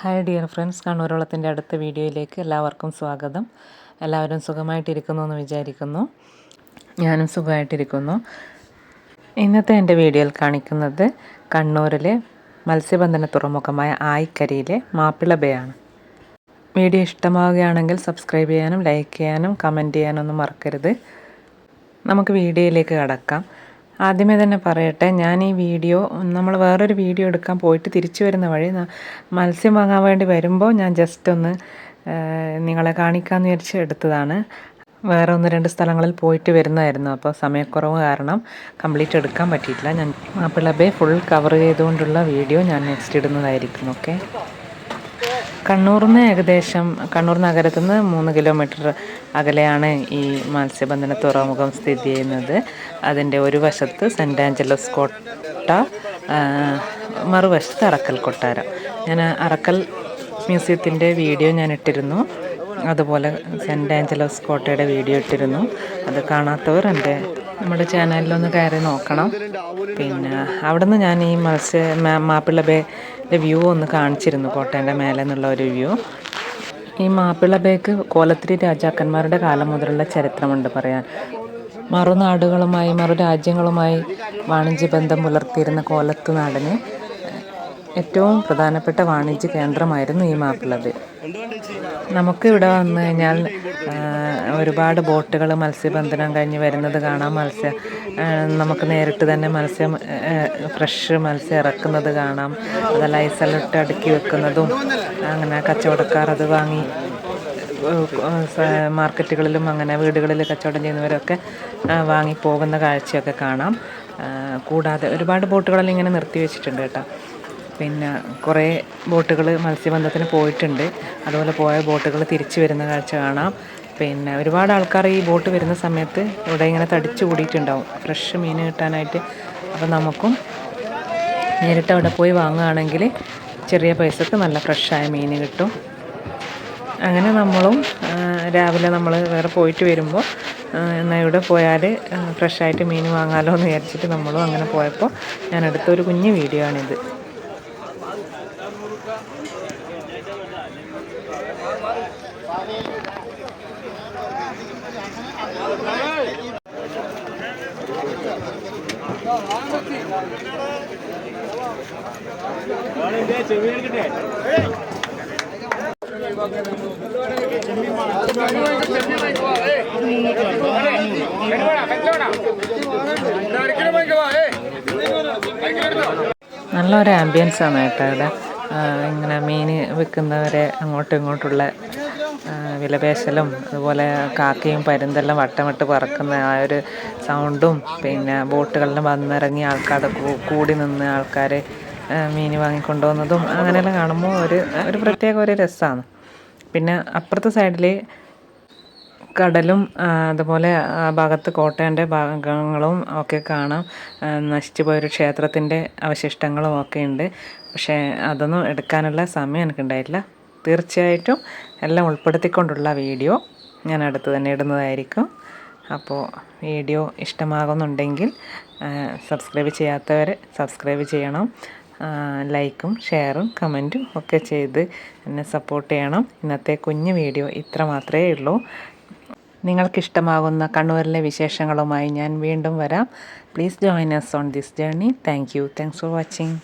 Hi dear friends കണ്ണൂരോളത്തിന്റെ അടുത്ത വീഡിയോയിലേക്ക് എല്ലാവർക്കും സ്വാഗതം. എല്ലാവരും സുഖമായിട്ടിരിക്കുന്നു എന്ന് വിചാരിക്കുന്നു. ഞാനും സുഖമായിട്ടിരിക്കുന്നു. ഇന്നത്തെ എന്റെ വീഡിയോയിൽ കാണിക്കുന്നത് കണ്ണൂരിലെ മത്സ്യബന്ധന തുറമുഖമായ ആയിക്കരയിലെ മാപ്പിള ബേ ആണ് വീഡിയോ ഇഷ്ടമാവുകയാണെങ്കിൽ സബ്സ്ക്രൈബ് ചെയ്യാനും ലൈക്ക് ചെയ്യാനും കമന്റ് ചെയ്യാനൊന്നും മറക്കരുത്. നമുക്ക് വീഡിയോയിലേക്ക് കടക്കാം. ആദ്യമേ തന്നെ പറയട്ടെ ഞാൻ ഈ വീഡിയോ നമ്മൾ വേറൊരു വീഡിയോ എടുക്കാൻ പോയിട്ട് തിരിച്ചു വരുന്ന വഴി മത്സ്യം വാങ്ങാൻ വേണ്ടി വരുമ്പോൾ ഞാൻ ജസ്റ്റ് ഒന്ന് നിങ്ങളെ കാണിക്കാമെന്ന് വിചാരിച്ച് എടുത്തതാണ്. വേറെ ഒന്ന് രണ്ട് സ്ഥലങ്ങളിൽ പോയിട്ട് വരുന്നതായിരുന്നു. അപ്പോൾ സമയക്കുറവ് കാരണം കംപ്ലീറ്റ് എടുക്കാൻ പറ്റിയിട്ടില്ല. ഞാൻ മാപ്പിള ബേ ഫുൾ കവർ ചെയ്തുകൊണ്ടുള്ള വീഡിയോ ഞാൻ നെക്സ്റ്റ് ഇടുന്നതായിരിക്കും. ഓക്കെ കണ്ണൂരിൽ നിന്ന് ഏകദേശം കണ്ണൂർ നഗരത്തിൽ നിന്ന് മൂന്ന് കിലോമീറ്റർ അകലെയാണ് ഈ മത്സ്യബന്ധന തുറമുഖം സ്ഥിതി ചെയ്യുന്നത്. അതിന്റെ ഒരു വശത്ത് സെന്റ് ആഞ്ചലസ് കോട്ട മറുവശത്ത് അറക്കൽ കൊട്ടാരം. ഞാൻ അറക്കൽ മ്യൂസിയത്തിന്റെ വീഡിയോ ഞാൻ ഇട്ടിരുന്നു. അതുപോലെ സെന്റ് ആഞ്ചലസ് കോട്ടയുടെ വീഡിയോ ഇട്ടിരുന്നു. അത് കാണാത്തവർ എന്റെ നമ്മുടെ ചാനലിലൊന്ന് കയറി നോക്കണം. പിന്നെ അവിടുന്ന് ഞാൻ ഈ മത്സ്യ മാപ്പിള ബേയുടെ വ്യൂ ഒന്ന് കാണിച്ചിരുന്നു കോട്ടേന്റെ മേലെ നിന്നുള്ള ഒരു വ്യൂ. ഈ മാപ്പിള ബേക്ക് കോലത്തിരി രാജാക്കന്മാരുടെ കാലം മുതലുള്ള ചരിത്രമുണ്ട് പറയാൻ. മറുനാടുകളുമായി മറു രാജ്യങ്ങളുമായി വാണിജ്യ ബന്ധം പുലർത്തിയിരുന്ന കോലത്ത് നാടിന് ഏറ്റവും പ്രധാനപ്പെട്ട വാണിജ്യ കേന്ദ്രമായിരുന്നു ഈ മാപ്പിള ബേ നമുക്ക് ഇവിടെ വന്നു കഴിഞ്ഞാൽ ഒരുപാട് ബോട്ടുകൾ മത്സ്യബന്ധനം കഴിഞ്ഞ് വരുന്നത് കാണാം. മത്സ്യ നമുക്ക് നേരിട്ട് തന്നെ മത്സ്യം ഫ്രഷ് മത്സ്യം ഇറക്കുന്നത് കാണാം. അതല്ല ഐസലിട്ട് അടുക്കി വെക്കുന്നതും അങ്ങനെ കച്ചവടക്കാർ അത് വാങ്ങി മാർക്കറ്റുകളിലും അങ്ങനെ വീടുകളിൽ കച്ചവടം ചെയ്യുന്നവരൊക്കെ വാങ്ങി പോകുന്ന കാഴ്ചയൊക്കെ കാണാം. കൂടാതെ ഒരുപാട് ബോട്ടുകളെല്ലാം ഇങ്ങനെ നിർത്തി വെച്ചിട്ടുണ്ട് കേട്ടോ. പിന്നെ കുറേ ബോട്ടുകൾ മത്സ്യബന്ധത്തിന് പോയിട്ടുണ്ട്. അതുപോലെ പോയ ബോട്ടുകൾ തിരിച്ചു വരുന്ന കാഴ്ച കാണാം. പിന്നെ ഒരുപാട് ആൾക്കാർ ഈ ബോട്ട് വരുന്ന സമയത്ത് ഇവിടെ ഇങ്ങനെ തടിച്ചു കൂടിയിട്ടുണ്ടാവും. ഫ്രഷ് മീൻ കിട്ടാനായിട്ട്. അപ്പം നമുക്കും നേരിട്ട് അവിടെ പോയി വാങ്ങുകയാണെങ്കിൽ ചെറിയ പൈസക്ക് നല്ല ഫ്രഷായ മീൻ കിട്ടും. അങ്ങനെ നമ്മളും രാവിലെ നമ്മൾ വേറെ പോയിട്ട് വരുമ്പോൾ എന്നാൽ ഇവിടെ പോയാൽ ഫ്രഷായിട്ട് മീൻ വാങ്ങാമല്ലോ എന്ന് വിചാരിച്ചിട്ട് നമ്മളും അങ്ങനെ പോയപ്പോൾ ഞാൻ എടുത്തൊരു കുഞ്ഞു വീഡിയോ ആണിത്. നല്ലൊരു ആംബിയൻസ് ആണ് കേട്ടോ ഇവിടെ. ഇങ്ങനെ മീൻ വിൽക്കുന്നവരെ അങ്ങോട്ടും ഇങ്ങോട്ടുള്ള വിലപേശലും അതുപോലെ കാക്കയും പരുന്തെല്ലാം വട്ടമിട്ട് പറക്കുന്ന ആ ഒരു സൗണ്ടും പിന്നെ ബോട്ടുകളിലും വന്നിറങ്ങി ആൾക്കാർ കൂടി നിന്ന് ആൾക്കാർ മീൻ വാങ്ങിക്കൊണ്ടുപോകുന്നതും അങ്ങനെയെല്ലാം കാണുമ്പോൾ ഒരു ഒരു പ്രത്യേക ഒരു രസമാണ്. പിന്നെ അപ്പുറത്തെ സൈഡിൽ കടലും അതുപോലെ ആ ഭാഗത്ത് കോട്ടയന്റെ ഭാഗങ്ങളും ഒക്കെ കാണാം. നശിച്ചു പോയൊരു ക്ഷേത്രത്തിന്റെ അവശിഷ്ടങ്ങളും ഒക്കെ ഉണ്ട്. പക്ഷേ അതൊന്നും എടുക്കാനുള്ള സമയം എനിക്കുണ്ടായിട്ടില്ല. തീർച്ചയായിട്ടും എല്ലാം ഉൾപ്പെടുത്തിക്കൊണ്ടുള്ള വീഡിയോ ഞാൻ അടുത്ത് തന്നെ ഇടുന്നതായിരിക്കും. അപ്പോൾ വീഡിയോ ഇഷ്ടമാകുന്നുണ്ടെങ്കിൽ സബ്സ്ക്രൈബ് ചെയ്യാത്തവർ സബ്സ്ക്രൈബ് ചെയ്യണം. ലൈക്കും ഷെയറും കമന്റും ഒക്കെ ചെയ്ത് എന്നെ സപ്പോർട്ട് ചെയ്യണം. ഇന്നത്തെ കുഞ്ഞു വീഡിയോ ഇത്ര മാത്രമേ ഉള്ളൂ. നിങ്ങൾക്കിഷ്ടമാകുന്ന കണ്ണൂരിലെ വിശേഷങ്ങളുമായി ഞാൻ വീണ്ടും വരാം. Please join us on this journey thank you thanks for watching